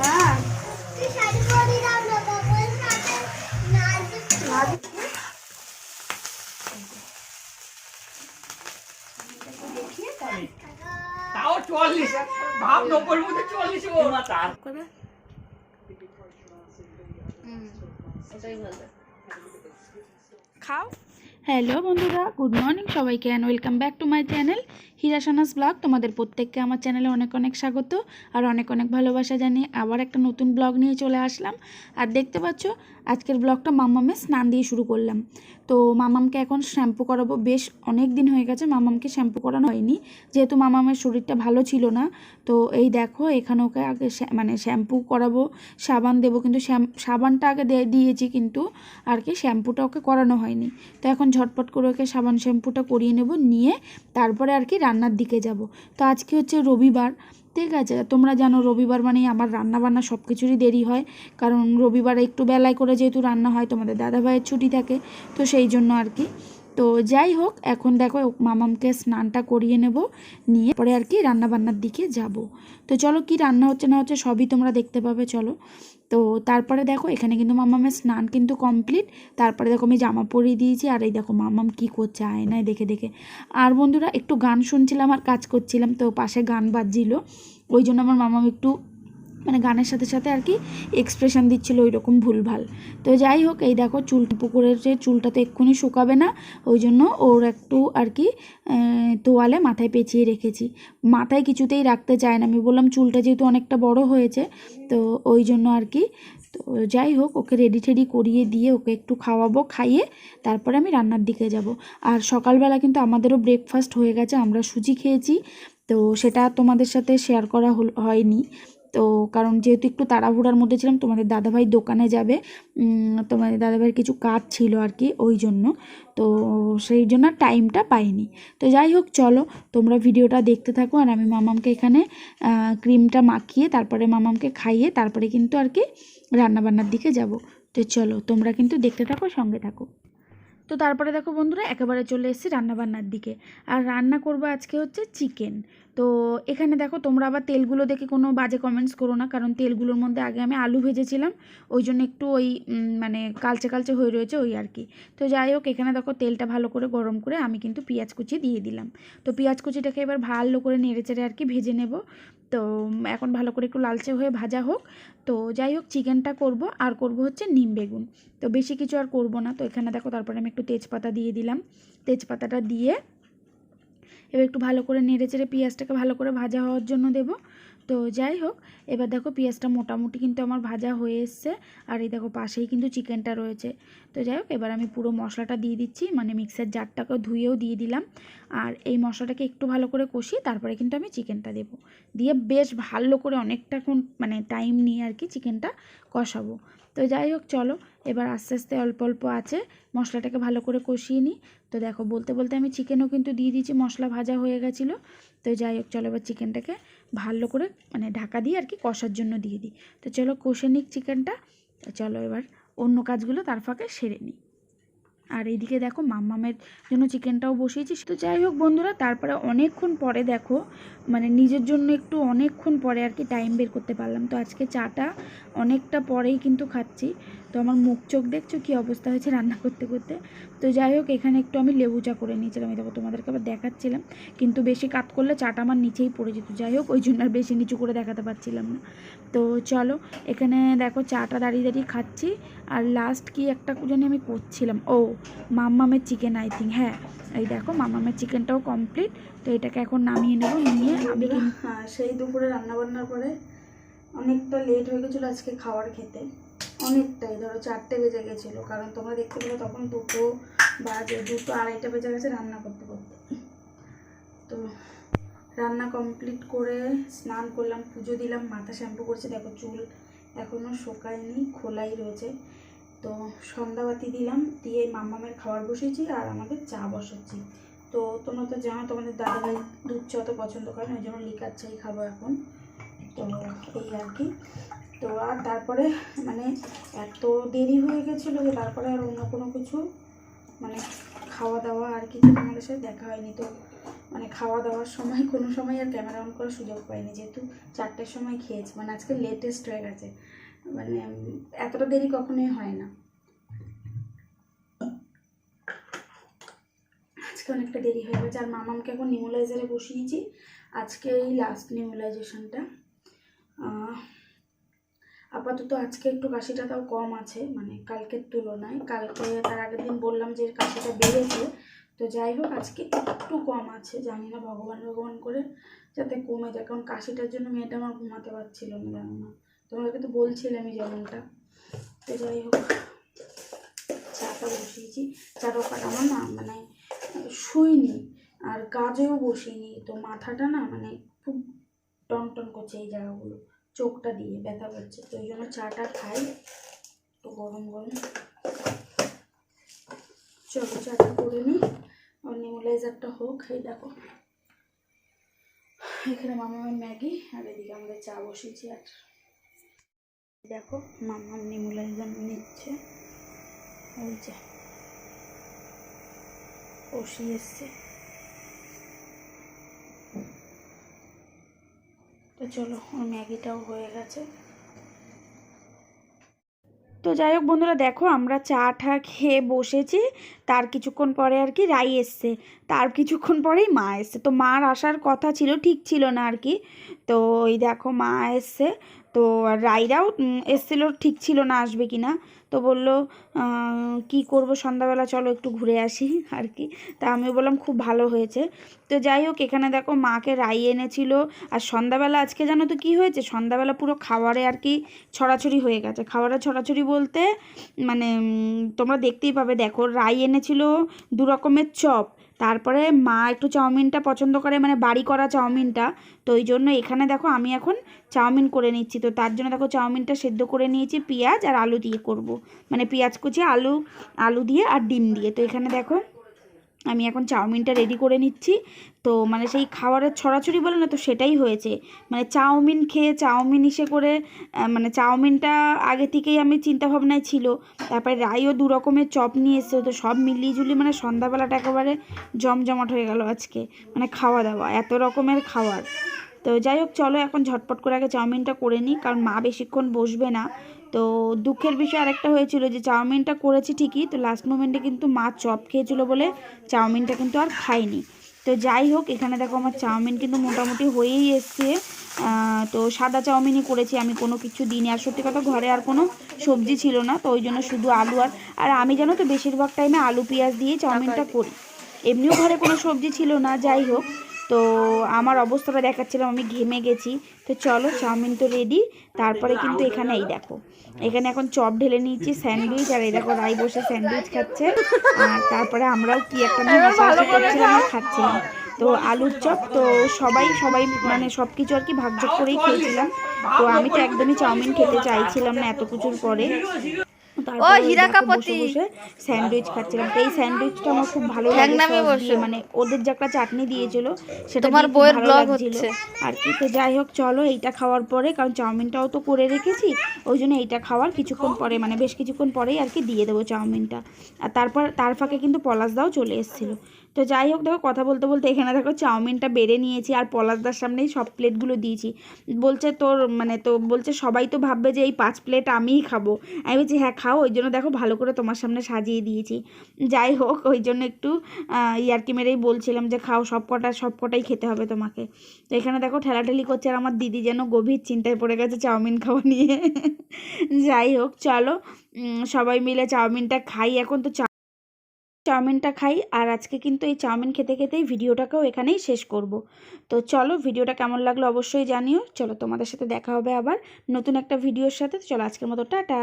হ্যাঁ। তাও চুয়াল্লিশ। ভাব নব্বই মধ্যে চল্লিশ তার ভালো। খাও। হ্যালো বন্ধুরা, গুড মর্নিং সবাইকে and welcome back to my channel হিরাসানাস blog তোমাদের প্রত্যেককে আমার চ্যানেলে অনেক অনেক স্বাগত আর অনেক অনেক ভালোবাসা জানিয়ে আবার একটা নতুন ব্লগ নিয়ে চলে আসলাম। আর দেখতে পাচ্ছ, আজকের ব্লগটা মামামে স্নান দিয়ে শুরু করলাম। তো মামামকে এখন শ্যাম্পু করাবো, বেশ অনেক দিন হয়ে গেছে মামামকে শ্যাম্পু করানো হয়নি, যেহেতু মামামের শরীরটা ভালো ছিল না। তো এই দেখো, এখানে ওকে আগে মানে শ্যাম্পু করাবো, সাবান দেবো, কিন্তু সাবানটা আগে দিয়েছি কিন্তু আর কি শ্যাম্পুটা ওকে করানো হয়নি। তো এখন ঝটপট করে ওকে সাবান শ্যাম্পুটা করিয়ে নেব, নিয়ে তারপরে আর কি রান্নার দিকে যাব। তো আজকে হচ্ছে রবিবার, ঠিক আছে? তোমরা জানো রবিবার মানেই আমার রান্না বান্না সব কিছুরই দেরি হয়। কারণ রবিবার একটু বেলায় করে যেহেতু রান্না হয়, তোমাদের দাদা ভাইয়ের ছুটি থাকে, তো সেই জন্য আর কি। তো যাই হোক, এখন দেখো মামামকে স্নানটা করিয়ে নেব, নিয়ে পরে আর কি রান্না বান্নার দিকে যাব। তো চলো কি রান্না হচ্ছে না হচ্ছে সবই তোমরা দেখতে পাবে, চলো। তো তারপরে দেখো এখানে কিন্তু মামামের স্নান কিন্তু কমপ্লিট, তারপরে দেখো আমি জামা পরিয়ে দিয়েছি, আর এই দেখো মামাম কি করছে আয়নায় দেখে দেখে। আর বন্ধুরা, একটু গান শুনছিলাম আর কাজ করছিলাম, তো পাশে গান বাজছিল, ওই জন্য আমার মামাম একটু মানে গানের সাথে সাথে আর কি এক্সপ্রেশন দিচ্ছিল ওই রকম ভুলভাল। তো যাই হোক, এই দেখো চুল, পুকুরের যে চুলটা তো এক্ষুনি শুকাবে না, ওই জন্য ওর একটু আর কি তোয়ালে মাথায় পেঁচিয়ে রেখেছি। মাথায় কিছুতেই রাখতে চায় না। আমি বললাম চুলটা যেহেতু অনেকটা বড় হয়েছে, তো ওই জন্য আর কি, তো যাই হোক, ওকে রেডি টেডি করিয়ে দিয়ে ওকে একটু খাওয়াবো, খাইয়ে তারপরে আমি রান্নার দিকে যাব। আর সকালবেলা কিন্তু আমাদেরও ব্রেকফাস্ট হয়ে গেছে, আমরা সুজি খেয়েছি, তো সেটা তোমাদের সাথে শেয়ার করা হয়নি। তো কারণ যেহেতু একটু তাড়াহুড়ার মধ্যে ছিলাম, তোমাদের দাদাভাই দোকানে যাবে। তোমাদের দাদাভাইয়ের কিছু কাজ ছিল আর কি ওই জন্য। তো সেই জন্য টাইমটা পাইনি। তো যাই হোক, চলো, তোমরা ভিডিওটা দেখতে থাকো আর আমি মামামকে এখানে ক্রিমটা মাখিয়ে, তারপরে মামামকে খাইয়ে, তারপরে কিন্তু আর কি রান্নাবান্নার দিকে যাব। তো চলো, তোমরা কিন্তু দেখতে থাকো, সঙ্গে থাকো। তো তারপরে দেখো বন্ধুরা একেবারে চলে এসেছি রান্নাবান্নার দিকে। আর রান্না করব আজকে হচ্ছে চিকেন। তো এখানে দেখো তোমরা আবার তেলগুলো দেখে কোনো বাজে কমেন্টস করো না, কারণ তেলগুলোর মধ্যে আগে আমি আলু ভেজেছিলাম, ওই জন্য একটু ওই মানে কালচে কালচে হয়ে রয়েছে ওই আর কি। তো যাই হোক, এখানে দেখো তেলটা ভালো করে গরম করে আমি কিন্তু পেঁয়াজ কুচি দিয়ে দিলাম। তো পেঁয়াজ কুচিটাকে এবার ভালো করে নেড়ে চেড়ে আর কি ভেজে নেব। তো এখন ভালো করে একটু লালচে হয়ে ভাজা হোক। তো যাই হোক, চিকেনটা করব। আর করব হচ্ছে নিম বেগুন। তো বেশি কিছু আর করব না। তো এখানে দেখো, তারপরে আমি একটু তেজপাতা দিয়ে দিলাম। তেজপাতাটা দিয়ে এবার একটু ভালো করে নেড়ে চেড়ে পেঁয়াজটাকে ভালো করে ভাজা হওয়ার জন্য দেব। তো যাই হোক, এবার দেখো, পেঁয়াজটা মোটামুটি কিন্তু আমার ভাজা হয়ে এসছে। আর এই দেখো, পাশেই কিন্তু চিকেনটা রয়েছে। তো যাই হোক, এবার আমি পুরো মশলাটা দিয়ে দিচ্ছি। মানে মিক্সার জারটাকেও ধুয়েও দিয়ে দিলাম। আর এই মশলাটাকে একটু ভালো করে কষিয়ে তারপরে কিন্তু আমি চিকেনটা দেবো। দিয়ে বেশ ভালো করে অনেকটাক্ষণ মানে টাইম নিয়ে আর কি চিকেনটা কষাবো। তো যাই হোক, চলো, এবার আস্তে আস্তে অল্প অল্প আছে, মশলাটাকে ভালো করে কষিয়ে নিই। তো দেখো, বলতে বলতে আমি চিকেনও কিন্তু দিয়ে দিয়েছি, মশলা ভাজা হয়ে গেছিল। তো যাই হোক, চলো এবার চিকেনটাকে ভালো করে মানে ঢাকা দিয়ে আর কি কষার জন্য দিয়ে দিই। তো চলো, কষে নিক চিকেনটা চলো এবার অন্য কাজগুলো তার ফাঁকে সেরে নিই। আর এইদিকে দেখো মাম্মামের জন্য চিকেনটাও বসিয়েছি। তো যাই হোক বন্ধুরা, তারপরে অনেকক্ষণ পরে দেখো মানে নিজের জন্য একটু অনেকক্ষণ পরে আর কি টাইম বের করতে পারলাম। তো আজকে চাটা অনেকটা পরেই কিন্তু খাচ্ছি। তো আমার মুখ চোখ দেখছ কী অবস্থা হয়েছে রান্না করতে করতে? তো যাই হোক, এখানে একটু আমি লেবু চা করে নিয়েছিলাম, এই তোমাদেরকে আবার দেখাচ্ছিলাম। কিন্তু বেশি কাত করলে চাটা আমার নিচেই পড়ে যেত, যাই হোক, ওই জন্য আর বেশি নিচু করে দেখাতে পারছিলাম না। তো চলো, এখানে দেখো চাটা দাঁড়িয়ে দাঁড়িয়ে খাচ্ছি। আর লাস্ট কি একটা জানি আমি করছিলাম? ও, মাম্মামের চিকেন আই থিঙ্ক হ্যাঁ। এই দেখো, মাম্মামের চিকেনটাও কমপ্লিট তো এটাকে এখন নামিয়ে নেব, নিয়ে আমি হ্যাঁ সেই দুপুরে রান্নাবান্নার পরে অনেকটা লেট হয়ে গেছিল আজকে খাবার খেতে। অনেকটাই, ধরো চারটে বেজে গেছিল। কারণ তোমরা দেখতে পেলে তখন দুটো বাজে, দুটো আড়াইটা বেজে গেছে রান্না করতে করতে। তো রান্না কমপ্লিট করে স্নান করলাম, পুজো দিলাম, মাথা শ্যাম্পু করছি। দেখো চুল এখনও শোকায়নি, খোলাই রয়েছে। তো সন্ধ্যাবাতি দিলাম, দিয়ে মাম্মামের খাবার বসেছি আর আমাদের চা বসাচ্ছি। তো তোমরা তো জানো, তোমাদের দাদাভাই দুধ চা তো পছন্দ করে না, ওই জন্য লিকার চাই খাব এখন। তো এই আর কি। তো আর তারপরে মানে এত দেরি হয়ে গেছিল যে তারপরে আর অন্য কোনো কিছু মানে খাওয়া দাওয়া আর কিছু তোমাদের সাথে দেখা হয়নি। তো মানে খাওয়া দাওয়ার সময়, কোনো সময় আর ক্যামেরা অন করার সুযোগ পাইনি। যেহেতু চারটের সময় খেয়েছি মানে আজকে লেটেস্ট হয়ে গেছে। মানে এতটা দেরি কখনোই হয় না। আজকে অনেকটা দেরি হয়ে গেছে। আর মামামকে এখন নিউলাইজারে বসিয়েছি। আজকে এই লাস্ট নিউলাইজেশনটা আপাতত আজকে একটু কাশিটা তাও কম আছে মানে কালকের তুলনায়। কালকে তার আগের দিন বললাম যে কাশিটা বেড়েছে, তো যাই হোক আজকে একটু কম আছে, জানি না ভগবান ভগবান করে যাতে কমে যায়, কারণ কাশিটার জন্য মেয়েটা আমার ঘুমাতে পারছিল না, জানো না। তোমাদেরকে তো বলছিলামই যেমনটা। তো যাই হোক, চাটা বসিয়েছি। চাটা কাট আমার না মানে শুইনি, আর কাজেও বসিনি, তো মাথাটা না মানে খুব টন টন করছে এই জায়গাগুলো। চোখটা দিয়ে ব্যথা করছে, তো ওই জন্য চাটা খাই তো গরম গরম। চলো চাটা করে নিই আর নেমুলাইজারটা হোক, এই দেখো। এখানে মামার ম্যাগি, আর এদিকে আমাদের চা বসিয়েছি আর দেখো মামার নেমুলাইজার নিচ্ছে। ওই বসিয়ে এসছে। চলো, ওর ম্যাগিটাও হয়ে গেছে। তো যাই হোক বন্ধুরা, দেখো আমরা চা টা খেয়ে বসেছি। তার কিছুক্ষণ পরে আর কি রাই এসছে। তার কিছুক্ষণ পরেই মা এসছে। তো মার আসার কথা ছিল, ঠিক ছিল না আর কি। তো ওই দেখো মা এসছে। তো উম, এসছিল ঠিক ছিল না আসবে কি না তো বলল কি করব সন্ধ্যাবেলা চলো একটু ঘুরে আসি আর কি। তা আমি বললাম খুব ভালো হয়েছে। তো যাই হোক এখানে দেখো মাকে রাই এনেছিল। আর সন্ধ্যাবেলা আজকে জানো তো কী হয়েছে? সন্ধ্যাবেলা পুরো খাবারে আর কি ছড়াছড়ি হয়ে গেছে। খাবারে ছড়াছড়ি বলতে মানে তোমরা দেখতেই পাবে। দেখো রাই এনেছিল দু রকমের চপ তারপরে মা একটু চাউমিনটা পছন্দ করে মানে বাড়ি করা চাউমিনটা। তো ওই জন্য এখানে দেখো আমি এখন চাউমিন করে নিচ্ছি। তো তার জন্য দেখো চাউমিনটা সেদ্ধ করে নিয়েছি পেঁয়াজ আর আলু দিয়ে করব। মানে পেঁয়াজ কুচি, আলু আলু দিয়ে আর ডিম দিয়ে। তো এখানে দেখো আমি এখন চাউমিনটা রেডি করে নিচ্ছি। তো মানে সেই খাবারের ছড়াছড়ি বলে না তো সেটাই হয়েছে। মানে চাউমিন খেয়ে চাউমিন ইসে করে মানে চাউমিনটা আগে থেকেই আমি চিন্তাভাবনায় ছিল। তারপরে রাইও দু রকমের চপ নিয়ে এসছে, তো সব মিলিয়ে ঝুলিয়ে মানে সন্ধ্যাবেলাটা একেবারে জমজমাট হয়ে গেল আজকে। মানে খাওয়া দাওয়া, এত রকমের খাবার। তো যাই হোক, চলো এখন ঝটপট করে আগে চাউমিনটা করে নিই, কারণ মা বেশিক্ষণ বসবে না। তো দুঃখের বিষয় আরেকটা হয়েছিল যে চাউমিনটা করেছি ঠিকই, তো লাস্ট মোমেন্টে কিন্তু মা চপ খেয়েছিল বলে চাউমিনটা কিন্তু আর খাইনি তো যাই হোক এখানে দেখো আমার চাউমিন কিন্তু মোটামুটি হয়েই এসছে। তো সাদা চাউমিনই করেছি আমি কোনো কিছু দিইনি। আর সত্যি কথা ঘরে আর কোনো সবজি ছিল না তো ওই জন্য শুধু আলু আর আর আমি জানো তো বেশিরভাগ টাইমে আলু পেঁয়াজ দিয়ে চাউমিনটা করি। এমনিও ঘরে কোনো সবজি ছিল না যাই হোক। তো আমার অবস্থাটা দেখাচ্ছিলাম আমি ঘেমে গেছি। তো চলো চাউমিন তো রেডি তারপরে কিন্তু এখানে এই দেখো এখানে এখন চপ ঢেলে নিয়েছি স্যান্ডউইচ আর এই দেখো রাই বসে স্যান্ডউইচ খাচ্ছে। আর তারপরে আমরাও কি একটা হাসাহাসি করছিলাম আর খাচ্ছিলাম। তো আলুর চপ তো সবাই সবাই মানে সব কিছু আর কি ভাগযোগ করেই খেয়েছিলাম। তো আমি তো একদমই চাউমিন খেতে চাইছিলাম না এত কিছুর পরে। তারপরে ওই হীরা দেখো কাপতি। বসে বসে স্যান্ডউইচ খাচ্ছিলাম তো এই স্যান্ডউইচটা আমার খুব ভালো লাগে নামিয়ে sauce দিয়ে, বসো। মানে ওদের যে একটা চাটনি দিয়েছিল সেটা তোমার দিয়ে খুব বউয়ের ভালো ব্লগ হচ্ছে। আর কি তো যাই হোক চলো এইটা খাওয়ার পরে কারণ চাউমিনটাও তো করে রেখেছি ওই জন্য এইটা খাওয়ার কিছুক্ষণ পরে মানে বেশ কিছুক্ষণ পরেই আর কি দিয়ে দেবো চাউমিনটা আর তারপর তার ফাঁকে কিন্তু পলাশ দাও চলে এসেছিল তো যাই হোক দেখো, কথা বলতে বলতে এখানে দেখো চাউমিনটা বেড়ে নিয়েছি আর পলাশদার সামনেই সব প্লেটগুলো দিয়েছি। বলছে তোর মানে তো বলছে সবাই তো ভাববে যে এই পাঁচ প্লেট আমিই খাব। আমি বলছি হ্যাঁ খাও, ওই জন্য দেখো ভালো করে তোমার সামনে সাজিয়ে দিয়েছি। যাই হোক, ওই জন্য একটু ইয়ার্কি মেরেই বলছিলাম যে খাও, সব কটা, সব কটাই খেতে হবে তোমাকে। তো এখানে দেখো ঠেলাঠেলি করছে আর আমার দিদি যেন গভীর চিন্তায় পড়ে গেছে চাউমিন খাওয়া নিয়ে। যাই হোক, চলো সবাই মিলে চাউমিনটা খাই। এখন তো চাউমিনটা খাই, আর আজকে কিন্তু এই চাউমিন খেতে খেতেই ভিডিওটাকেও এখানেই শেষ করব। তো চলো ভিডিওটা কেমন লাগল অবশ্যই জানিও। চলো তোমাদের সাথে দেখা হবে আবার নতুন একটা ভিডিওর সাথে। চলো আজকের মতো, টাটা।